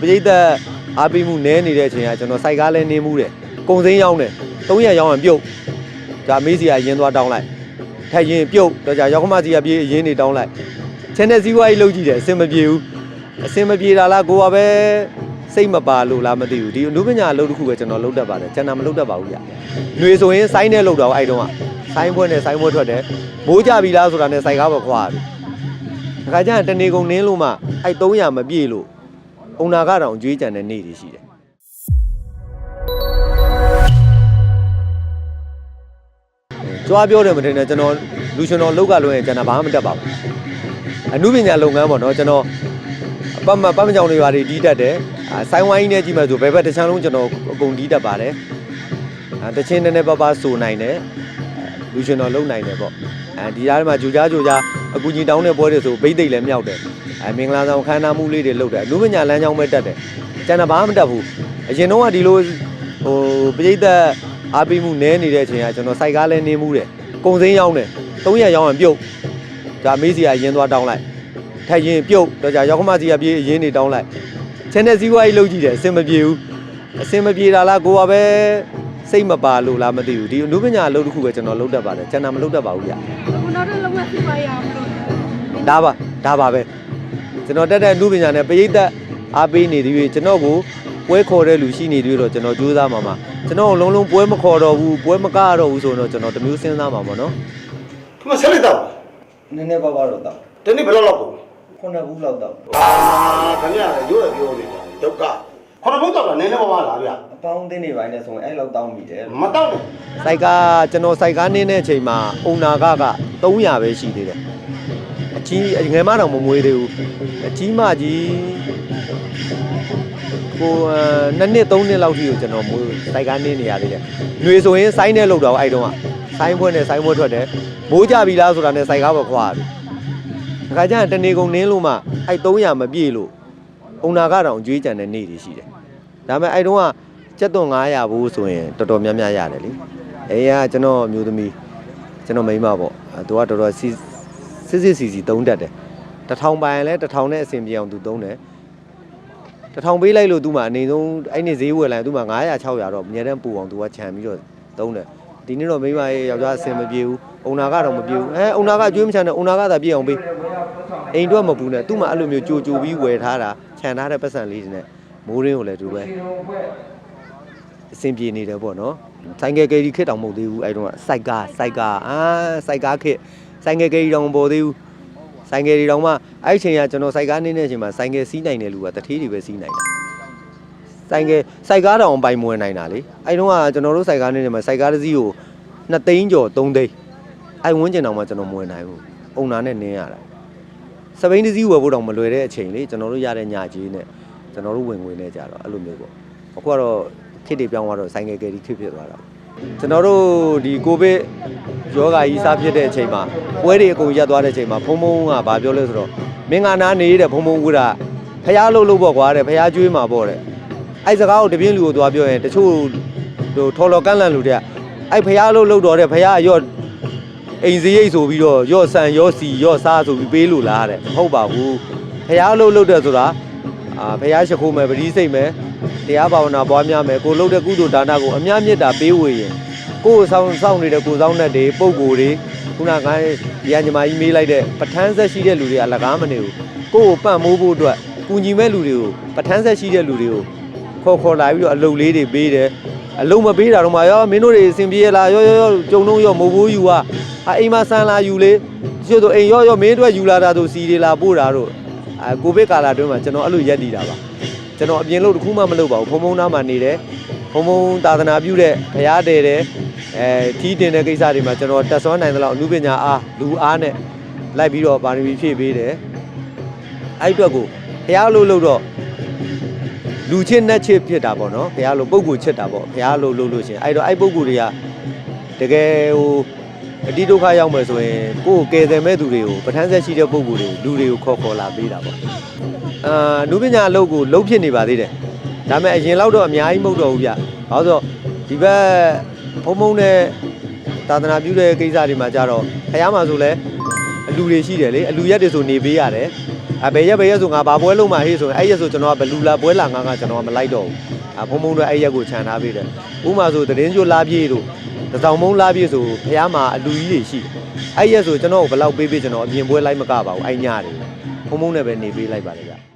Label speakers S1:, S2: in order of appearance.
S1: ပရိသတ်အားပေးမှုနည်းနေတဲ့အချိန်ကကျွန်တော်စိုက်ကားလဲနေမှုတယ်ကုံစင်းရောင်းတယ်300ရောင်းရင်ပြုတ်ဒါမေးစီကရင်းသွားတောင်းလိုက်ထက်ရင်ပြုတ်တော့じゃရောက်ခမစီကပြေးအရင်နေတောင်းလိုက်ချန်တဲ့စီးပွားရေးလုပ်ကြည့်တယ်အဆင်မပြေဘူးအဆင်မပြေတာလားကိုကပဲစိတ်မပါလို့လားမသိဘူးဒီအနုပညာအလုပ်တစ်ခုပဲကျွန်တော်လုပ်တတ်ပါတယ်ကျန်တာမလုပ်တတ်ပါဘူးဗျຫນွေဆိုရင်စိုင်းနဲ့လုပ်တော့အဲ့တုန်းကစိုင်းဘွဲနဲ့စိုင်းဘွဲထွက်တယ်မိုးကြပြီလားဆိုတာနဲ့စိုက်ကားပဲခွာတယ် တခါကျရင်တနေကုန်နင်းလို့မှအဲ့300မပြည့်လို့ အုံနာကတော့ကြွေးကြံတဲ့နေ့တွေရှိတယ်ကြွားပြောတယ်မတင်နဲ့ကျွန်တော်လူရှင်တော်လောက်ကလွှဲရင်ကျွန်တော်ဘာမှမတတ်ပါဘူးအမှုပညာလုပ်ငန်းပေါ့နော်ကျွန်တော်အပတ်မပတ်မကြောင်တွေပါတွေတီးတတ်တယ်အာဆိုင်းဝိုင်းနဲ့ကြည့်မှဆိုဘယ်ဘက်တစ်ချမ်းလုံးကျွန်တော်အကုန်တီးတတ်ပါတယ်အာတချင်းနည်းနည်းပါးပါးဆိုနိုင်တယ်လူရှင်တော်လုပ်နိုင်တယ်ပေါ့အဲဒီကြားထဲမှာဂျူကြားဂျူကြားအကူကြီးတောင်းတဲ့ပွဲတွေဆိုဘိတ်သိက်လည်းမြောက်တယ် အဲမင်္ဂလာဆောင်ခမ်းနားမှုလေးတွေလုပ်တယ်အမှုပညာလမ်းကြောင်းပဲတက်တယ်ကျွန်တော်ဘာမှမတတ်ဘူးအရင်တော့ကဒီလိုဟိုပရိသတ်အားပေးမှုနည်းနေတဲ့အချိန်ကကျွန်တော်စိုက်ကားလဲနေမှုတယ်ကုံစင်းရောင်းတယ်300ရောင်းရင်ပြုတ်ဒါမေးစီကရင်းသွားတောင်းလိုက်ထက်ရင်ပြုတ်တော့じゃရောက်ခမစီကပြေးအရင်နေတောင်းလိုက်ချန်တဲ့စီးပွားရေးလုပ်ကြည့်တယ်အဆင်မပြေဘူးအဆင်မပြေတာလားကိုကပဲစိတ်မပါလို့လားမသိဘူးဒီအနုပညာအလုပ်တစ်ခုပဲကျွန်တော်လုပ်တတ်ပါတယ်ကျန်တာမလုပ်တတ်ပါဘူးဗျ
S2: အခုနောက်တော့လောက်ရစီပါရအောင်လို့
S1: ဒါပါဒါပါပဲ ကျွန်တော်တက်တဲ့လူပညာနဲ့ပရိသတ်အားပေးနေသည်၍ကျွန်တော်ကိုပွဲခေါ်တဲ့လူရှိနေသည်တော့ကျွန်တော်ကြိုးစားမှာမှာကျွန်တော်လုံးလုံးပွဲမခေါ်တော့ဘူးပွဲမကားတော့ဘူးဆိုတော့ကျွန်တော်တမျိုးစဉ်းစားမှာပေါ့နော်
S3: ဒီမှာဆက်လက်တော့
S1: နည်းနည်းပါးပါတော့တောက်
S3: ဒီနေ့ဘယ်လောက်လောက်ကုန်
S1: ခုနှစ်ဘူးလောက်တောက်
S3: အာခင်ဗျာလည်းရိုးရပြောနေတာဒုက္ခခဏဘုတ်တော့နည်းနည်းပါးပါလားဗျ
S1: အပေါင်းအသင်းတွေပိုင်းနဲ့ဆိုရင်အဲ့လောက်တောင်းမိတယ်
S3: မတော့နဲ့
S1: စိုက်ကားကျွန်တော်စိုက်ကားနင်းတဲ့အချိန်မှာအုံနာကက300ပဲရှိသေးတယ်အ ကြီးငယ်မတော့မမွေးသေးဘူးအကြီးမကြီးကိုယ်နှစ်နှစ်သုံးနှစ်လောက်ထိကိုကျွန်တော်မွေးစိုက်ကားနင်းနေရသေးတယ်ຫນွေဆိုရင်စိုင်းနဲ့လောက်တော့အဲ့တုန်းကစိုင်းဘွဲနဲ့စိုင်းဘွဲထွက်တယ်မိုးကြပြီလားဆိုတာနဲ့စိုက်ကားပဲခွာတယ်တခါကျရင်တနေကုန်နင်းလို့မှအဲ့300မပြည့်လို့အုံနာကတော့ကြွေးကြံတဲ့နေ့တွေရှိတယ်ဒါပေမဲ့အဲ့တုန်းကကျက်သွန်900ဘူးဆိုရင်တော်တော်များများရတယ်လေအေးကကျွန်တော်အမျိုးသမီးကျွန်တော်မိန်းမပေါ့အဲသူကတော်တော်စီ စစ်စစ်စီစီတုံးတတ်တယ်တစ်ထောင်ပိုင်လဲတစ်ထောင်နဲ့အဆင်ပြေအောင်သူတုံးတယ်တစ်ထောင်ပေးလိုက်လို့သူမှအနေဆုံးအဲ့နေဈေးဝယ်လိုက်သူမှ900 600တော့အများတန်းပူအောင်သူကခြံပြီးတော့တုံးတယ်ဒီနေ့တော့မိန်းမရဲ့ယောက်ျားအဆင်မပြေဘူးအုံနာကတော့မပြေဘူးအဲအုံနာကကျွေးမချမ်းနဲ့အုံနာကသာပြေအောင်ပေးအိမ်တော့မပူနဲ့သူမှအဲ့လိုမျိုးကြိုကြိုပြီးဝယ်ထားတာခြံထားတဲ့ပတ်စံလေးတွေနဲ့မိုးရင်းကိုလည်းသူပဲအဆင်ပြေနေတယ်ပေါ့နော်ဆိုင်ကယ်ကယ်ရီခစ်တောင်မဟုတ်သေးဘူးအဲ့တုန်းကစိုက်ကားစိုက်ကားအာစိုက်ကားခစ် ဆိုင်ကယ်ကယ်ရီတောင်မပေါ်သေးဘူးဆိုင်ကယ်ရီတောင်မှအဲ့အချိန်ကကျွန်တော်စိုက်ကားနေတဲ့အချိန်မှာဆိုင်ကယ်စီးနိုင်တဲ့လူကတထေးတွေပဲစီးနိုင်တာဆိုင်ကယ်စိုက်ကားတောင်ပိုင်မွေနိုင်တာလေအဲ့တုန်းကကျွန်တော်တို့စိုက်ကားနေနေမှာစိုက်ကားတစ်စီးကို2သိန်းကျော်3သိန်းအဲ့ဝန်းကျင်တောင်မှကျွန်တော်မွေနိုင်ဘူးအုံနာနဲ့နင်းရတာစပိန်တစ်စီးဝယ်ဖို့တောင်မလွယ်တဲ့အချိန်လေကျွန်တော်တို့ရတဲ့ညကြီးနဲ့ကျွန်တော်တို့ဝင်ငွေနဲ့ကြတော့အဲ့လိုမျိုးပေါ့အခုကတော့ခစ်တွေပြောင်းသွားတော့ဆိုင်ကယ်ကယ်ရီခစ်ဖြစ်သွားတာပေါ့ ကျွန်တော်တို့ဒီကိုဗစ်ယောဂါကြီးစားဖြစ်တဲ့အချိန်မှာပွဲတွေအကုန်ရပ်သွားတဲ့အချိန်မှာဖုံဖုံကဘာပြောလဲဆိုတော့မင်္ဂနာနေတဲ့ဖုံဖုံကဖះလို့လို့ပေါ့ကွာတဲ့ဖះကျွေးမှာပေါ့တဲ့အဲ့စကားကိုတပြင်းလူကိုသွားပြောရင်တချို့ဟိုထော်လော်ကန့်လန့်လူတဲ့အဲ့ဖះလို့လို့တော့တဲ့ဖះရော့အိမ်စရိတ်ဆိုပြီးတော့ရော့ဆန်ရော့စီရော့စားဆိုပြီးပေးလို့လားတဲ့မဟုတ်ပါဘူးဖះလို့လို့တဲ့ဆိုတာအာဖះရှိခိုးမယ်ပတိစိတ်မယ် တရားဘာဝနာပွားများမယ်ကိုလှုပ်တဲ့ကုသိုလ်ဒါနကိုအများမြတ်တာပေးဝေရင်ကိုယ်ဆောင်ဆောင်နေတဲ့ကိုယ်ဆောင်တဲ့တွေပုံကိုယ်တွေခုနကဒီကညီမကြီးမေးလိုက်တဲ့ပဋ္ဌာန်းဆက်ရှိတဲ့လူတွေကလကားမနေဘူးကိုယ့်ကိုပန့်မိုးဖို့အတွက်ကူညီမဲ့လူတွေကိုပဋ္ဌာန်းဆက်ရှိတဲ့လူတွေကိုခေါ်ခေါ်လာပြီးတော့အလုပ်လေးတွေပေးတယ်အလုံးမပေးတာတော့မှရောမင်းတို့တွေအစဉ်ပြေးလားရောရောရောကြုံလုံးရောမဟုတ်ဘူးယူอ่ะအာအိမ်မှာဆန်လာယူလေကျို့ဆိုအိမ်ရောရောမင်းတို့ယူလာတာဆိုစီတွေလာပို့တာတို့အာကိုဗစ်ကာလာတွင်းမှာကျွန်တော်အဲ့လိုရက်တည်တာပါ ကျွန်တော်အပြင်လို့တစ်ခုမှမလုပ်ပါဘူးဖုံဖုံသားမှာနေတယ်ဖုံဖုံသာသနာပြုတဲ့ဘုရားတည်တယ်အဲထီးတင်တဲ့ကိစ္စတွေမှာကျွန်တော်တက်ဆွမ်းနိုင်သလောက်အမှုပညာအားလူအားနဲ့လိုက်ပြီးတော့ပါရမီဖြည့်ပေးတယ်အဲ့အတွက်ကိုဘုရားလို့လို့တော့လူချင်းနဲ့ချစ်ဖြစ်တာပေါ့နော်ဘုရားလိုပုံကိုချစ်တာပေါ့ဘုရားလိုလို့လို့ရှရင်အဲ့တော့အဲ့ပုံကိုတွေကတကယ်ဟိုအတိဒုက္ခရောက်မယ်ဆိုရင်ကိုယ်ကိုကယ်တယ်မဲ့သူတွေကိုပဋ္ဌာန်းဆက်ရှိတဲ့ပုံကိုတွေလူတွေကိုခေါ်ခေါ်လာပေးတာပေါ့ အာလူပညာအလုပ်ကိုလုံးဖြစ်နေပါသေးတယ်ဒါပေမဲ့အရင်လောက်တော့အများကြီးမဟုတ်တော့ဘူးဗျဘာလို့ဆိုတော့ဒီဘက်ဖုံဖုံနဲ့သာသနာပြုတဲ့ကိစ္စတွေမှာကြတော့ဘုရားမှာဆိုလဲအလူတွေရှိတယ်လေအလူရက်တွေဆိုနေပေးရတယ်အဘယ်ရက်ဘယ်ရက်ဆိုငါဘာပွဲလုံးမှာဟေးဆိုရင်အဲ့ရက်ဆိုကျွန်တော်ကဘလူလာပွဲလာငါကကျွန်တော်ကမလိုက်တော့ဘူးအဖုံဖုံတို့အဲ့ရက်ကိုခြံထားပေးတယ်ဥပမာဆိုသတင်းကြိုလာပြေးတို့တစောင်းမုံလာပြေးဆိုဖះမှာအလူကြီးတွေရှိတယ်အဲ့ရက်ဆိုကျွန်တော်ကိုဘယ်လောက်ပေးပေးကျွန်တော်အမြင်ပွဲလိုက်မကပါဘူးအဲ့ညတွေဖုံဖုံနဲ့ပဲနေပေးလိုက်ပါလေဗျ